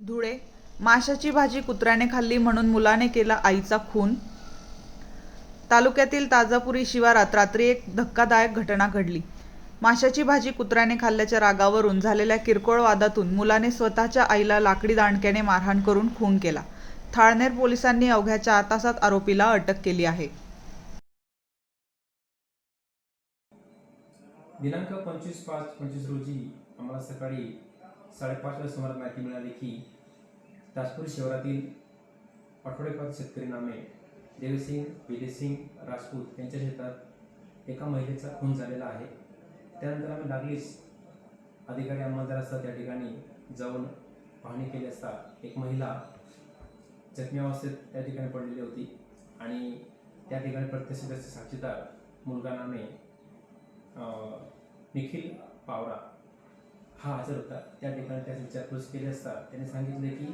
धुळे. माशाची भाजी कुत्र्याने खाल्ली म्हणून मुलाने केला आईचा खून. तालुक्यातील ताजापुरी शिवारात रात्री एक धक्कादायक घटना घडली. माशाची भाजी कुत्र्याने खाल्ल्याच्या रागावरून झालेल्या किरकोळ वादातून मुलाने स्वतःच्या आईला लाकडी दांडक्याने मारहाण करून खून केला. थाळनेर पोलिसांनी अवघ्या चार तासात आरोपीला अटक केली आहे. दिनांक पंचवीस पाच पंचवीस रोजी आम्हाला सकाळी साडेपाचच्या सुमारात माहिती मिळाली की ताजपूर शहरातील आठवडेपात शेतकरी नामे देवसिंग विजयसिंग राजपूत यांच्या शेतात एका महिलेचा खून झालेला आहे. त्यानंतर आम्ही लागलीच अधिकारी अंमलदार असतात त्या ठिकाणी जाऊन पाहणी केली असता एक महिला जखमी अवस्थेत त्या ठिकाणी पडलेली होती आणि त्या ठिकाणी प्रत्यक्षदर्शी साक्षीदार मुलगा नामे निखिल पावरा हा हजर होता. त्या ठिकाणी त्याची विचारपूस केली असता त्याने सांगितले की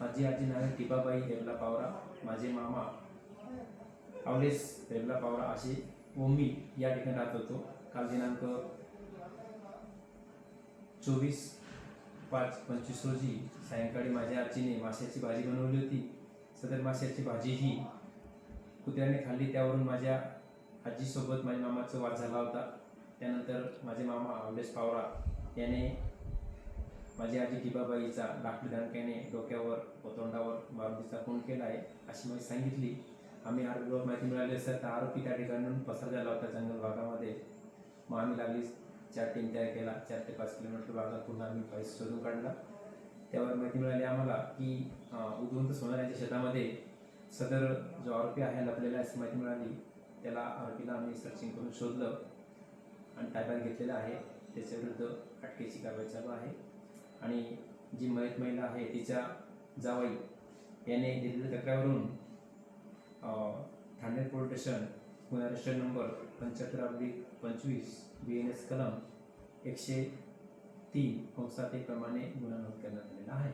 माझी आजी नावे टिपाबाई देवला पावरा माझे मामा अवलेस देवला पावरा असे ओमी या ठिकाणी राहत होतो. काल दिनांक चोवीस पाच पंचवीस रोजी सायंकाळी माझ्या आजीने माशाची भाजी बनवली होती. सदर माशाची भाजी ही कुत्र्याने खाल्ली. त्यावरून माझ्या आजीसोबत माझ्या मामाचा वाद झाला होता. त्यानंतर माझे मामा आवलेस पावरा याने माझी आजी दिबाबाईचा लाकडी धडक्याने डोक्यावर व तोंडावर मारुतीचा खून केला आहे अशी माहिती सांगितली. आम्ही आरोपीवर माहिती मिळाली असता तर आरोपी त्या ठिकाणून पसार झाला होता जंगल भागामध्ये. मग आम्ही लागली चार टीम तयार केला. चार ते पाच किलोमीटर भागात पुन्हा आम्ही पैसे शोधून काढला. त्यावर माहिती मिळाली आम्हाला की उगवंत उदवंत सोनार शेतामध्ये सदर जो आरोपी आहे लपलेला अशी माहिती मिळाली. त्याला आरोपीला आम्ही सर्चिंग करून शोधलं आणि ताब्यात घेतलेलं आहे. त्याच्या विरुद्ध अटकेची कारवाई चालू आहे. आणि जी मयत महिला आहे तिच्या जावाई याने दिलेल्या तक्रारीवरून ठाणे पोलीस स्टेशन गुन्हा रजिस्टर नंबर पंच्याहत्तर अब्लिक पंचवीस बी एन एस कलम एकशे तीन कंसात प्रमाणे गुन्हा नोंद करण्यात आलेला आहे.